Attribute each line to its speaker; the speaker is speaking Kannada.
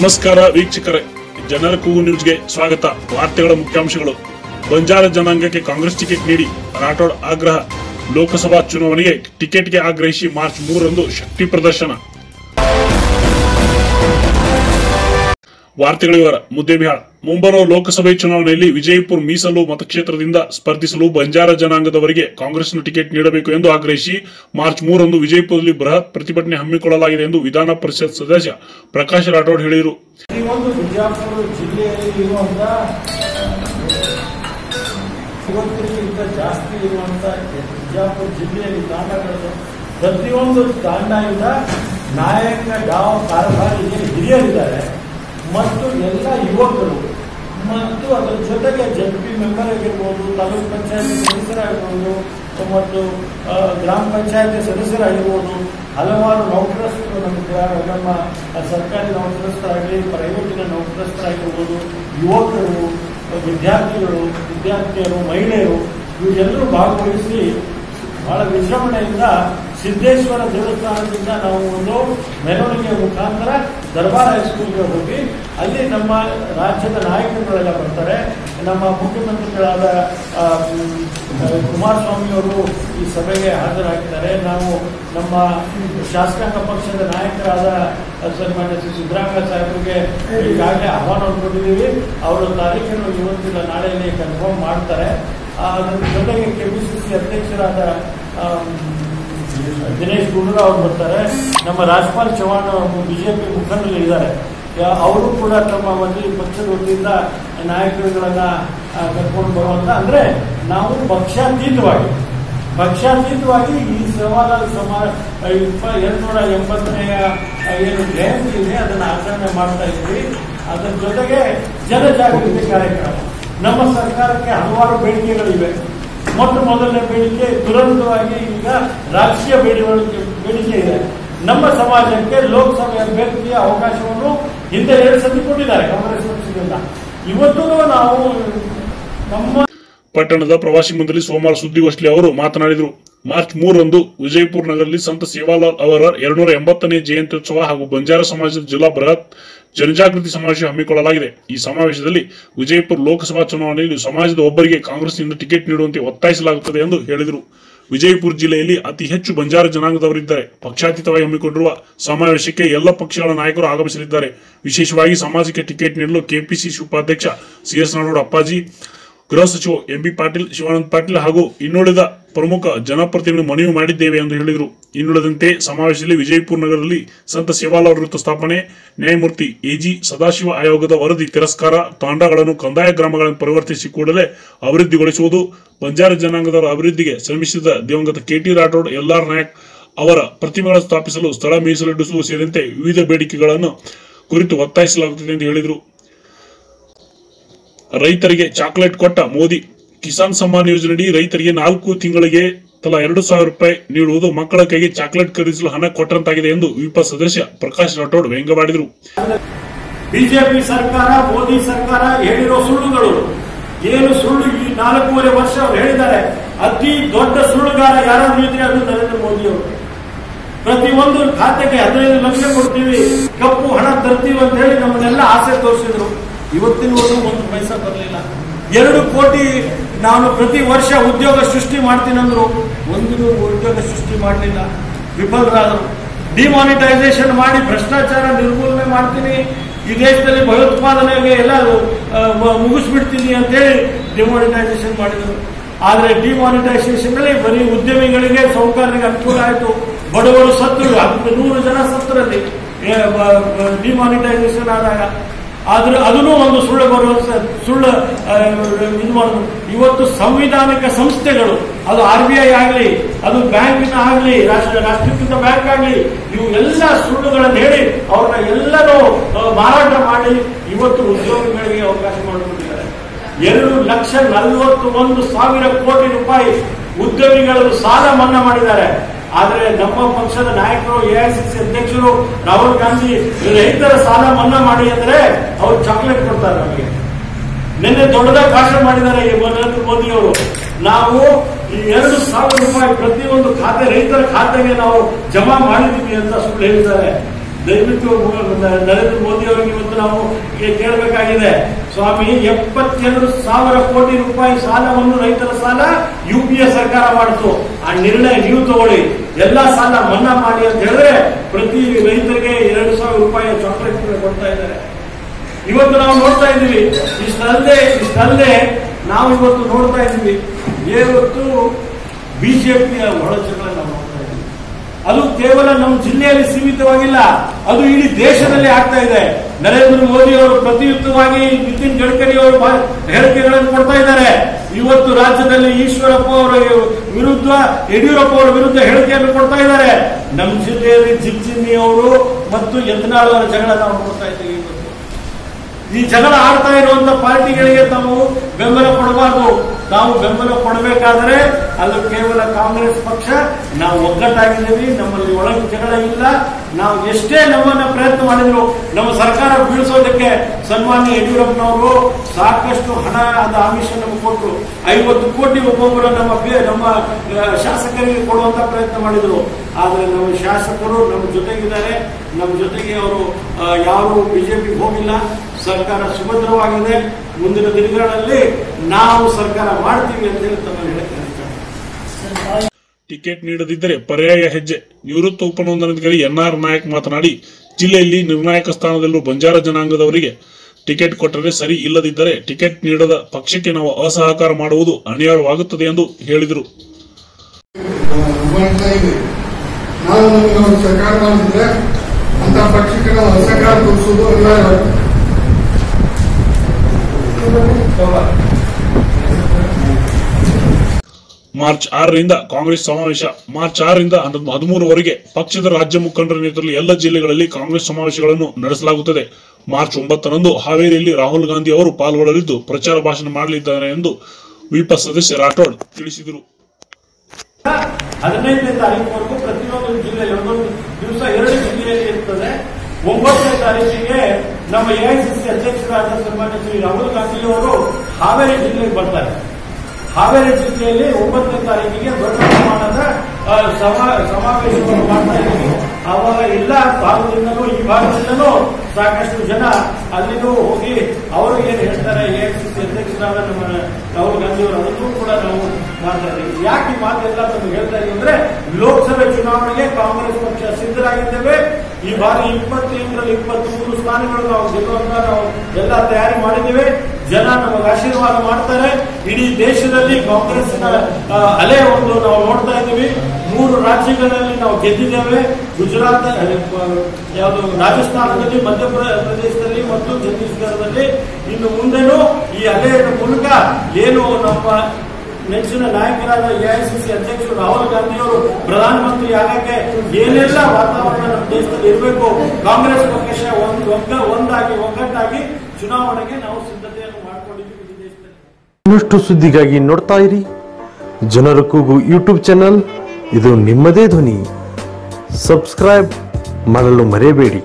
Speaker 1: ನಮಸ್ಕಾರ ವೀಕ್ಷಕರೇ. ಜನರ ಕೂಗು ನ್ಯೂಸ್ಗೆ ಸ್ವಾಗತ. ವಾರ್ತೆಗಳ ಮುಖ್ಯಾಂಶಗಳು. ಬಂಜಾರ ಜನಾಂಗಕ್ಕೆ ಕಾಂಗ್ರೆಸ್ ಟಿಕೆಟ್ ನೀಡಿ ರಾಠೋಡ್ ಆಗ್ರಹ. ಲೋಕಸಭಾ ಚುನಾವಣೆಗೆ ಟಿಕೆಟ್ಗೆ ಆಗ್ರಹಿಸಿ ಮಾರ್ಚ್ ಮೂರರಂದು ಶಕ್ತಿ ಪ್ರದರ್ಶನ. ವಾರ್ತೆಗಳ ವಿವರ. ಮುದ್ದೇಬಿಹಾಳ್. ಮುಂಬರುವ ಲೋಕಸಭೆ ಚುನಾವಣೆಯಲ್ಲಿ ವಿಜಯಪುರ, ಮೀಸಲು ಮತಕ್ಷೇತ್ರದಿಂದ ಸ್ಪರ್ಧಿಸಲು ಬಂಜಾರ ಜನಾಂಗದವರಿಗೆ ಕಾಂಗ್ರೆಸ್ನ ಟಿಕೆಟ್ ನೀಡಬೇಕು ಎಂದು ಆಗ್ರಹಿಸಿ ಮಾರ್ಚ್ ಮೂರರಂದು ವಿಜಯಪುರದಲ್ಲಿ ಬೃಹತ್ ಪ್ರತಿಭಟನೆ ಹಮ್ಮಿಕೊಳ್ಳಲಾಗಿದೆ ಎಂದು ವಿಧಾನ ಪರಿಷತ್ ಸದಸ್ಯ ಪ್ರಕಾಶ್ ರಾಠೋಡ್ ಹೇಳಿದರು.
Speaker 2: ಪ್ರತಿಯೊಂದು ನಾಯಕ ಯಾವ ಹಿರಿಯರಿದ್ದಾರೆ. ಮತ್ತು ಎಲ್ಲ ಯುವಕರು ಮತ್ತು ಅದರ ಜೊತೆಗೆ ಜೆಡ್ ಪಿ ಮೆಂಬರ್ ಆಗಿರ್ಬೋದು, ತಾಲೂಕ್ ಪಂಚಾಯತ್ ಸದಸ್ಯರಾಗಿರ್ಬೋದು ಮತ್ತು ಗ್ರಾಮ ಪಂಚಾಯತ್ ಸದಸ್ಯರಾಗಿರ್ಬೋದು, ಹಲವಾರು ನೌಕರಸ್ಥರು ನಮ್ಮ ಗ್ರಾ- ನಮ್ಮ ಸರ್ಕಾರಿ ನೌಕರಸ್ಥರಾಗಲಿ ಪ್ರೈವೇಟಿನ ನೌಕರಸ್ಥರಾಗಿರ್ಬೋದು, ಯುವಕರು, ವಿದ್ಯಾರ್ಥಿಗಳು, ವಿದ್ಯಾರ್ಥಿಯರು, ಮಹಿಳೆಯರು, ಇವರೆಲ್ಲರೂ ಭಾಗವಹಿಸಿ ಬಹಳ ವಿಜೃಂಭಣೆಯಿಂದ ಸಿದ್ದೇಶ್ವರ ದೇವಸ್ಥಾನದಿಂದ ನಾವು ಒಂದು ಮೆರವಣಿಗೆಯ ಮುಖಾಂತರ ದರ್ಬಾರ್ ಹೈಸ್ಕೂಲ್ಗೆ ಹೋಗಿ ಅಲ್ಲಿ ನಮ್ಮ ರಾಜ್ಯದ ನಾಯಕರುಗಳೆಲ್ಲ ಬರ್ತಾರೆ. ನಮ್ಮ ಮುಖ್ಯಮಂತ್ರಿಗಳಾದ ಕುಮಾರಸ್ವಾಮಿ ಅವರು ಈ ಸಭೆಗೆ ಹಾಜರಾಗಿದ್ದಾರೆ ನಾವು ನಮ್ಮ ಶಾಸಕಾಂಗ ಪಕ್ಷದ ನಾಯಕರಾದ ಸನ್ಮಾನ್ಯ ಶ್ರೀ ಸಿದ್ದರಾಮಯ್ಯ ಸಾಹೇಬರಿಗೆ ಈಗಾಗಲೇ ಆಹ್ವಾನವನ್ನು ಕೊಟ್ಟಿದ್ದೀವಿ. ಅವರ ತಾರೀಖನ್ನು ಇವತ್ತಿನ ನಾಳೆಯಲ್ಲಿ ಕನ್ಫರ್ಮ್ ಮಾಡ್ತಾರೆ. ಅದರ ಜೊತೆಗೆ ಕೆಪಿಸಿಸಿ ಅಧ್ಯಕ್ಷರಾದ ದಿನೇಶ್ ಗುಂಡೂರಾವ್ ಅವರು ಬರ್ತಾರೆ. ನಮ್ಮ ರಾಜ್ಪಾಲ್ ಚೌಹಾಣ್ ಬಿಜೆಪಿ ಮುಖಂಡರು ಇದ್ದಾರೆ. ಅವರು ಕೂಡ ತಮ್ಮ ಒಂದು ಪಕ್ಷದ ವತಿಯಿಂದ ನಾಯಕರುಗಳನ್ನ ಕರ್ಕೊಂಡು ಬರುವಂತ ಅಂದ್ರೆ ನಾವು ಪಕ್ಷಾತೀತವಾಗಿ ಪಕ್ಷಾತೀತವಾಗಿ ಈ ಸವಾಲ ಸಮಾರ ಎರಡು ನೂರ ಎಂಬತ್ತನೆಯ ಏನು ಜಯಂತಿ ಇದೆ, ಅದನ್ನು ಆಚರಣೆ ಮಾಡ್ತಾ ಇದ್ವಿ ಅದರ ಜೊತೆಗೆ ಜನಜಾಗೃತಿ ಕಾರ್ಯಕ್ರಮ. ನಮ್ಮ ಸರ್ಕಾರಕ್ಕೆ ಹಲವಾರು ಬೇಡಿಕೆಗಳಿವೆ. ಮೊಟ್ಟ ಮೊದಲನೇ ಬೇಡಿಕೆ ದುರಂತವಾಗಿ ಈಗ ರಾಷ್ಟ್ರೀಯ ಬೇಡಿಕೆ ಬೇಡಿಕೆ ಇದೆ. ನಮ್ಮ ಸಮಾಜಕ್ಕೆ ಲೋಕಸಭೆ ಅಭ್ಯರ್ಥಿಯ ಅವಕಾಶವನ್ನು ಹಿಂದೆ ಎರಡು ಸತಿ ಕೊಟ್ಟಿದ್ದಾರೆ ಕಾಂಗ್ರೆಸ್ ಪಕ್ಷದಿಂದ. ಇವತ್ತೂ ನಾವು ನಮ್ಮ
Speaker 1: ಪಟ್ಟಣದ ಪ್ರವಾಸಿ ಮಂದಿರಲ್ಲಿ ಸೋಮವಾರ ಸುದ್ದಿಗೋಷ್ಠಿಯಲ್ಲಿ ಅವರು ಮಾತನಾಡಿದರು. ಮಾರ್ಚ್ ಮೂರರಂದು ವಿಜಯಪುರ ನಗರದಲ್ಲಿ ಸಂತ ಸೇವಾಲಾಲ್ ಅವರ ಎರಡ್ನೂರ ಎಂಬತ್ತನೇ ಜಯಂತ್ಯುತ್ಸವ ಹಾಗೂ ಬಂಜಾರ ಸಮಾಜದ ಜಿಲ್ಲಾ ಬೃಹತ್ ಜನಜಾಗೃತಿ ಸಮಾವೇಶ ಹಮ್ಮಿಕೊಳ್ಳಲಾಗಿದೆ. ಈ ಸಮಾವೇಶದಲ್ಲಿ ವಿಜಯಪುರ ಲೋಕಸಭಾ ಚುನಾವಣೆಯಲ್ಲಿ ಸಮಾಜದ ಒಬ್ಬರಿಗೆ ಕಾಂಗ್ರೆಸ್ನಿಂದ ಟಿಕೆಟ್ ನೀಡುವಂತೆ ಒತ್ತಾಯಿಸಲಾಗುತ್ತದೆ ಎಂದು ಹೇಳಿದರು. ವಿಜಯಪುರ ಜಿಲ್ಲೆಯಲ್ಲಿ ಅತಿ ಹೆಚ್ಚು ಬಂಜಾರ ಜನಾಂಗದವರಿದ್ದಾರೆ. ಪಕ್ಷಾತೀತವಾಗಿ ಹಮ್ಮಿಕೊಂಡಿರುವ ಸಮಾವೇಶಕ್ಕೆ ಎಲ್ಲ ಪಕ್ಷಗಳ ನಾಯಕರು ಆಗಮಿಸಲಿದ್ದಾರೆ. ವಿಶೇಷವಾಗಿ ಸಮಾಜಕ್ಕೆ ಟಿಕೆಟ್ ನೀಡಲು ಕೆಪಿಸಿಸಿ ಉಪಾಧ್ಯಕ್ಷ ಸಿಎಸ್ ನಾಡೋಡ್ ಅಪ್ಪಾಜಿ, ಗೃಹ ಸಚಿವ ಎಂಬಿ ಪಾಟೀಲ್, ಶಿವಾನಂದ ಪಾಟೀಲ್ ಹಾಗೂ ಇನ್ನುಳಿದ ಪ್ರಮುಖ ಜನಪ್ರತಿನಿಧಿ ಮನವಿ ಮಾಡಿದ್ದೇವೆ ಎಂದು ಹೇಳಿದರು. ಇನ್ನುಳಿದಂತೆ ಸಮಾವೇಶದಲ್ಲಿ ವಿಜಯಪುರ ನಗರದಲ್ಲಿ ಸಂತ ಸೇವಾಲಾಲ್ ವೃತ್ತ ಸ್ಥಾಪನೆ, ನ್ಯಾಯಮೂರ್ತಿ ಎಜಿ ಸದಾಶಿವ ಆಯೋಗದ ವರದಿ ತಿರಸ್ಕಾರ, ತಾಂಡಗಳನ್ನು ಕಂದಾಯ ಗ್ರಾಮಗಳನ್ನು ಪರಿವರ್ತಿಸಿ ಕೂಡಲೇ ಅಭಿವೃದ್ಧಿಗೊಳಿಸುವುದು, ಬಂಜಾರ ಜನಾಂಗದವರ ಅಭಿವೃದ್ಧಿಗೆ ಶ್ರಮಿಸಿದ ದಿವಂಗತ ಕೆಟಿ ರಾಠೋಡ್, ಎಲ್ಆರ್ ನಾಯಕ್ ಅವರ ಪ್ರತಿಮೆಗಳನ್ನು ಸ್ಥಾಪಿಸಲು ಸ್ಥಳ ಮೀಸಲಿಡಿಸುವುದು ಸೇರಿದಂತೆ ವಿವಿಧ ಬೇಡಿಕೆಗಳನ್ನು ಕುರಿತು ಒತ್ತಾಯಿಸಲಾಗುತ್ತದೆ ಎಂದು ಹೇಳಿದರು. ರೈತರಿಗೆ ಚಾಕ್ಲೇಟ್ ಕೊಟ್ಟ ಮೋದಿ ಕಿಸಾನ್ ಸಮ್ಮಾನ್ ಯೋಜನೆಯಡಿ ರೈತರಿಗೆ ನಾಲ್ಕು ತಿಂಗಳಿಗೆ ತಲಾ ಎರಡು ಸಾವಿರ ರೂಪಾಯಿ ನೀಡುವುದು ಮಕ್ಕಳ ಕೈಗೆ ಚಾಕ್ಲೇಟ್ ಖರೀದಿಸಲು ಹಣ ಕೊಟ್ಟಂತಾಗಿದೆ ಎಂದು ವಿಪ ಸದಸ್ಯ ಪ್ರಕಾಶ್ ರಾಠೋಡ್ ವ್ಯಂಗ್ಯವಾಡಿದರು.
Speaker 2: ಬಿಜೆಪಿ ಸರ್ಕಾರ, ಮೋದಿ ಸರ್ಕಾರ ಹೇಳಿರೋ ಸುಳ್ಳುಗಳು. ಏನು ಸುಳ್ಳು ಈ ನಾಲ್ಕೂವರೆ ವರ್ಷ ಅವರು ಹೇಳಿದ್ದಾರೆ. ಅತಿ ದೊಡ್ಡ ಸುಳ್ಳುಗಾರ ಯಾರಾದ್ರೂ ಇದ್ರೆ ಅದು ನರೇಂದ್ರ ಮೋದಿ ಅವರು. ಪ್ರತಿಯೊಂದು ಖಾತೆಗೆ ಹದಿನೈದು ಲಕ್ಷ ಕೊಡ್ತೀವಿ. ಕಪ್ಪು ಹಣ ತರ್ತೀವಿ ಅಂತ ಹೇಳಿ ನಮ್ಮನ್ನೆಲ್ಲ ಆಸೆ ತೋರಿಸಿದ್ರು. ಇವತ್ತಿನವರೆಗೂ ಒಂದು ಪೈಸಾ ಬರಲಿಲ್ಲ. ಎರಡು ಕೋಟಿ ನಾನು ಪ್ರತಿ ವರ್ಷ ಉದ್ಯೋಗ ಸೃಷ್ಟಿ ಮಾಡ್ತೀನಂದ್ರು ಒಂದು ಉದ್ಯೋಗ ಸೃಷ್ಟಿ ಮಾಡಲಿಲ್ಲ. ವಿಫಲರಾದರು. ಡಿಮಾನಿಟೈಸೇಷನ್ ಮಾಡಿ ಭ್ರಷ್ಟಾಚಾರ ನಿರ್ಮೂಲನೆ ಮಾಡ್ತೀನಿ. ಈ ದೇಶದಲ್ಲಿ ಭಯೋತ್ಪಾದನೆಗೆ ಎಲ್ಲ ಮುಗಿಸ್ಬಿಡ್ತೀನಿ ಅಂತೇಳಿ ಡಿಮಾನಿಟೈಸೇಷನ್ ಮಾಡಿದರು. ಆದರೆ ಡಿಮಾನಿಟೈಸೇಷನ್ ಅಲ್ಲಿ ಬರೀ ಉದ್ಯಮಿಗಳಿಗೆ ಸೌಕರ್ಯರಿಗೆ ಅನುಕೂಲ ಆಯಿತು. ಬಡವರು ಸತ್ತರು. ನೂರು ಜನ ಸತ್ತರಲ್ಲಿ. ಡಿಮಾನಿಟೈಸೇಷನ್ ಆದಾಗ ಆದ್ರೆ ಅದನ್ನು ಒಂದು ಸುಳ್ಳು ಬರುವ ಸುಳ್ಳು ಇದು ಮಾಡೋದು. ಇವತ್ತು ಸಂವಿಧಾನಿಕ ಸಂಸ್ಥೆಗಳು, ಅದು ಆರ್ ಬಿ ಐ ಆಗಲಿ, ಅದು ಬ್ಯಾಂಕಿನ ಆಗಲಿ ರಾಷ್ಟ್ರ ರಾಷ್ಟ್ರೀಕೃತ ಬ್ಯಾಂಕ್ ಆಗಲಿ, ಇವು ಎಲ್ಲ ಸುಳ್ಳುಗಳನ್ನು ಹೇಳಿ ಅವ್ರನ್ನ ಎಲ್ಲರೂ ಮಾರಾಟ ಮಾಡಿ ಇವತ್ತು ಉದ್ಯೋಗಿಗಳಿಗೆ ಅವಕಾಶ ಮಾಡಿಕೊಟ್ಟಿದ್ದಾರೆ. ಎರಡು ಲಕ್ಷ ನಲವತ್ತು ಒಂದು ಸಾವಿರ ಕೋಟಿ ರೂಪಾಯಿ ಉದ್ಯಮಿಗಳು ಸಾಲ ಮನ್ನಾ ಮಾಡಿದ್ದಾರೆ. ಆದರೆ ನಮ್ಮ ಪಕ್ಷದ ನಾಯಕರು ಎಐಸಿಸಿ ಅಧ್ಯಕ್ಷರು, ರಾಹುಲ್ ಗಾಂಧಿ ರೈತರ ಸಾಲ ಮನ್ನಾ ಮಾಡಿ ಅಂದ್ರೆ ಅವ್ರು ಚಾಕ್ಲೇಟ್ ಕೊಡ್ತಾರೆ ನಮಗೆ. ನಿನ್ನೆ ದೊಡ್ಡದಾಗಿ ಭಾಷಣ ಮಾಡಿದ್ದಾರೆ ಈ ನರೇಂದ್ರ ಮೋದಿ ಅವರು. ನಾವು ಈ ಎರಡು ಸಾವಿರ ರೂಪಾಯಿ ಪ್ರತಿಯೊಂದು ಖಾತೆ, ರೈತರ ಖಾತೆಗೆ ನಾವು ಜಮಾ ಮಾಡಿದ್ದೀವಿ ಅಂತ ಸುಳ್ಳು ಹೇಳಿದ್ದಾರೆ. ದಯವಿಟ್ಟು ನರೇಂದ್ರ ಮೋದಿ ಅವರಿಗೆ ಇವತ್ತು ನಾವು ಕೇಳಬೇಕಾಗಿದೆ. ಸ್ವಾಮಿ, ಎಪ್ಪತ್ತೆರಡು ಸಾವಿರ ಕೋಟಿ ರೂಪಾಯಿ ಸಾಲವನ್ನು ರೈತರ ಸಾಲ ಯು ಪಿ ಎ ಸರ್ಕಾರ ಮಾಡಿತು. ಆ ನಿರ್ಣಯ ನೀವು ತಗೊಳ್ಳಿ. ಎಲ್ಲಾ ಸಾಲ ಮನ್ನಾ ಮಾಡಿ ಅಂತ ಹೇಳಿದ್ರೆ ಪ್ರತಿ ರೈತರಿಗೆ ಎರಡು ಸಾವಿರ ರೂಪಾಯಿ ಚಾಕ್ಲೇಟ್ ಕೊಡ್ತಾ ಇದ್ದಾರೆ. ಇವತ್ತು ನಾವು ನೋಡ್ತಾ ಇದ್ದೀವಿ, ಇಷ್ಟಲ್ಲದೆ ಇಷ್ಟಲ್ಲದೆ ನಾವು ಇವತ್ತು ನೋಡ್ತಾ ಇದ್ದೀವಿ ಇವತ್ತು ಬಿಜೆಪಿಯ ಒಳಚಗಳನ್ನ ನಾವು ನೋಡ್ತಾ ಇದ್ದೀವಿ. ಅದು ಕೇವಲ ನಮ್ಮ ಜಿಲ್ಲೆಯಲ್ಲಿ ಸೀಮಿತವಾಗಿಲ್ಲ, ಅದು ಇಡೀ ದೇಶದಲ್ಲಿ ಆಗ್ತಾ ಇದೆ. ನರೇಂದ್ರ ಮೋದಿ ಅವರು ಪ್ರತಿಯುಕ್ತವಾಗಿ ನಿತಿನ್ ಗಡ್ಕರಿ ಅವರು ಹೇಳಿಕೆಗಳನ್ನು ಕೊಡ್ತಾ ಇದ್ದಾರೆ. ಇವತ್ತು ರಾಜ್ಯದಲ್ಲಿ ಈಶ್ವರಪ್ಪ ಅವರ ವಿರುದ್ಧ, ಯಡಿಯೂರಪ್ಪ ಅವರ ವಿರುದ್ಧ ಹೇಳಿಕೆಯನ್ನು ಕೊಡ್ತಾ ಇದ್ದಾರೆ. ನಮ್ಮ ಜಿಲ್ಲೆಯಲ್ಲಿ ಜಿಲ್ಚಿನ್ನಿ ಅವರು ಮತ್ತು ಯತ್ನಾಳ್ ಅವರ ಜಗಳ ನಾವು ನೋಡ್ತಾ ಇದ್ದೀವಿ ಈ ಜಗಳ ಆಡ್ತಾ ಇರುವಂತ ಪಾರ್ಟಿಗಳಿಗೆ ತಾವು ಬೆಂಬಲ ಕೊಡಬಾರ್ದು. ತಾವು ಬೆಂಬಲ ಕೊಡಬೇಕಾದರೆ ಅದು ಕೇವಲ ಕಾಂಗ್ರೆಸ್ ಪಕ್ಷ. ನಾವು ಒಗ್ಗಟ್ಟಾಗಿದ್ದೀವಿ, ನಮ್ಮಲ್ಲಿ ಒಳಗೆ ಜಗಳ ಇಲ್ಲ. ನಾವು ಎಷ್ಟೇ ನಮ್ಮನ್ನ ಪ್ರಯತ್ನ ಮಾಡಿದ್ರು, ನಮ್ಮ ಸರ್ಕಾರ ಬೀಳಿಸೋದಕ್ಕೆ ಸನ್ಮಾನ್ಯ ಯಡಿಯೂರಪ್ಪನವರು ಸಾಕಷ್ಟು ಹಣ ಅದ ಆಮಿಷ ನಮಗೆ ಕೊಟ್ಟರು ಐವತ್ತು ಕೋಟಿ ಒಬ್ಬೊಬ್ಬರು ನಮ್ಮ ನಮ್ಮ ಶಾಸಕರಿಗೆ ಕೊಡುವಂತ ಪ್ರಯತ್ನ ಮಾಡಿದ್ರು. ಆದ್ರೆ ನಮ್ಮ ಶಾಸಕರು ನಮ್ಮ ಜೊತೆಗಿದ್ದಾರೆ. ನಮ್ಮ ಜೊತೆಗೆ ಅವರು ಯಾರು ಬಿಜೆಪಿಗೆ ಹೋಗಿಲ್ಲ. ಸರ್ಕಾರ ಸುಭದ್ರವಾಗಿದೆ. ಮುಂದಿನ ದಿನಗಳಲ್ಲಿ ನಾವು ಸರ್ಕಾರ ಮಾಡ್ತೀವಿ ಅಂತ ಹೇಳಿ ತಮ್ಮ ಹೇಳಕ್ಕೆ
Speaker 1: ಟಿಕೆಟ್ ನೀಡದಿದ್ದರೆ ಪರ್ಯಾಯ ಹೆಜ್ಜೆ. ನಿವೃತ್ತ ಎನ್ ಆರ್ ನಾಯಕ್ ಮಾತನಾಡಿ ಜಿಲ್ಲೆಯಲ್ಲಿ ನಿರ್ಣಾಯಕ ಸ್ಥಾನದಲ್ಲೂ ಬಂಜಾರ ಜನಾಂಗದವರಿಗೆ ಟಿಕೆಟ್ ಕೊಟ್ಟರೆ ಸರಿ ಇಲ್ಲದಿದ್ದರೆ ಟಿಕೆಟ್ ನೀಡದ ಪಕ್ಷಕ್ಕೆ ನಾವು ಅಸಹಕಾರ ಮಾಡುವುದು ಅನಿವಾರ್ಯವಾಗುತ್ತದೆ ಎಂದು ಹೇಳಿದರು.
Speaker 3: ಸರ್ಕಾರ ಮಾಡಿದ್ರೆ ಅಂತ ಪಕ್ಷಕ್ಕೆ ನಾವು ಅಸಹಕಾರ ತೋರಿಸುವುದು
Speaker 1: ಮಾರ್ಚ್ ಆರರಿಂದ ಕಾಂಗ್ರೆಸ್ ಸಮಾವೇಶ. ಮಾರ್ಚ್ ಆರರಿಂದ ಹದಿಮೂರವರೆಗೆ ಪಕ್ಷದ ರಾಜ್ಯ ಮುಖಂಡರ ನೇತೃತ್ವದಲ್ಲಿ ಎಲ್ಲ ಜಿಲ್ಲೆಗಳಲ್ಲಿ ಕಾಂಗ್ರೆಸ್ ಸಮಾವೇಶಗಳನ್ನು ನಡೆಸಲಾಗುತ್ತದೆ. ಮಾರ್ಚ್ ಒಂಬತ್ತರಂದು ಹಾವೇರಿಯಲ್ಲಿ ರಾಹುಲ್ ಗಾಂಧಿ ಅವರು ಪಾಲ್ಗೊಳ್ಳಲಿದ್ದು ಪ್ರಚಾರ ಭಾಷಣ ಮಾಡಲಿದ್ದಾರೆ ಎಂದು ವಿಪ ಸದಸ್ಯ ರಾಠೋಡ್ ತಿಳಿಸಿದರು.
Speaker 2: ಹದಿನೈದನೇ ಪ್ರತಿಯೊಂದು ಜಿಲ್ಲೆಯಲ್ಲಿ ಒಂದೊಂದು ದಿವಸ ಎರಡು ಜಿಲ್ಲೆಯಲ್ಲಿ ಇರ್ತದೆ. ಒಂಬತ್ತನೇ ತಾರೀಕಿಗೆ ನಮ್ಮ ಎಐಸಿಸಿ ಅಧ್ಯಕ್ಷರಾದ ಸನ್ಮಾನ್ಯ ಶ್ರೀ ರಾಹುಲ್ ಗಾಂಧಿ ಅವರು ಹಾವೇರಿ ಜಿಲ್ಲೆಗೆ ಬರ್ತಾರೆ. ಹಾವೇರಿ ಜಿಲ್ಲೆಯಲ್ಲಿ ಒಂಬತ್ತನೇ ತಾರೀಕಿಗೆ ದೊಡ್ಡ ಪ್ರಮಾಣದ ಸಮಾವೇಶವನ್ನು ಮಾಡ್ತಾ ಇದ್ದೀವಿ. ಆವಾಗ ಎಲ್ಲ ಭಾಗದಿಂದಲೂ, ಈ ಭಾಗದಿಂದಲೂ ಸಾಕಷ್ಟು ಜನ ಅಲ್ಲಿನೂ ಹೋಗಿ ಅವರು ಏನು ಹೇಳ್ತಾರೆ ಎಐಸಿಸಿ ಅಧ್ಯಕ್ಷರಾದ ನಮ್ಮ ರಾಹುಲ್ ಗಾಂಧಿ ಅವರು ಕೂಡ ನಾವು ಮಾಡ್ತಾ ಇದ್ದೀವಿ. ಯಾಕೆ ಮಾತೆಲ್ಲ ನಮ್ಗೆ ಹೇಳ್ತಾ ಇದ್ದೀವಿ ಅಂದ್ರೆ, ಲೋಕಸಭೆ ಚುನಾವಣೆಗೆ ಕಾಂಗ್ರೆಸ್ ಪಕ್ಷ ಸಿದ್ಧರಾಗಿದ್ದೇವೆ ಈ ಬಾರಿ ಇಪ್ಪತ್ತೆಂಟರಲ್ಲಿ ಇಪ್ಪತ್ಮೂರು ಸ್ಥಾನಗಳು ನಾವು ಗೆಲ್ಲುವಂತ ನಾವು ಎಲ್ಲ ತಯಾರಿ ಮಾಡಿದ್ದೇವೆ. ಜನ ನಮಗೆ ಆಶೀರ್ವಾದ ಮಾಡ್ತಾರೆ. ಇಡೀ ದೇಶದಲ್ಲಿ ಕಾಂಗ್ರೆಸ್ನ ಅಲೆ ಒಂದು ನಾವು ನೋಡ್ತಾ ಇದ್ದೀವಿ. ಮೂರು ರಾಜ್ಯಗಳಲ್ಲಿ ನಾವು ಗೆದ್ದಿದ್ದೇವೆ. ಗುಜರಾತ್ ಯಾವುದು ರಾಜಸ್ಥಾನದಲ್ಲಿ, ಮಧ್ಯಪ್ರದೇಶದಲ್ಲಿ ಮತ್ತು ಛತ್ತೀಸ್ಗಢದಲ್ಲಿ. ಇನ್ನು ಮುಂದೆನೂ ಈ ಅಲೆಯ ಮೂಲಕ ಏನು ನಮ್ಮ ನೆಚ್ಚಿನ ನಾಯಕರಾದ ಎಐಸಿಸಿ ಅಧ್ಯಕ್ಷರು ರಾಹುಲ್ ಗಾಂಧಿ ಅವರು ಪ್ರಧಾನಮಂತ್ರಿ ಆಗಕ್ಕೆ ಏನೆಲ್ಲ ವಾತಾವರಣ ನಮ್ಮ ದೇಶದಲ್ಲಿ ಇರಬೇಕು? ಕಾಂಗ್ರೆಸ್ ಪಕ್ಷ ಒಂದು ಒಂದಾಗಿ ಒಗ್ಗಟ್ಟಾಗಿ ಚುನಾವಣೆಗೆ ನಾವು ಸಿದ್ಧತೆಯನ್ನು ಮಾಡಿಕೊಂಡಿದ್ದೀವಿ
Speaker 4: ಇನ್ನಷ್ಟು ಸುದ್ದಿಗಾಗಿ ನೋಡ್ತಾ ಇರಿ. ಜನರ ಕೂಗು ಯೂಟ್ಯೂಬ್ ಚಾನಲ್. ಇದು ನಿಮ್ಮದೇ ಧ್ವನಿ. ಸಬ್ಸ್ಕ್ರೈಬ್ ಮಾಡಲು ಮರೆಯಬೇಡಿ.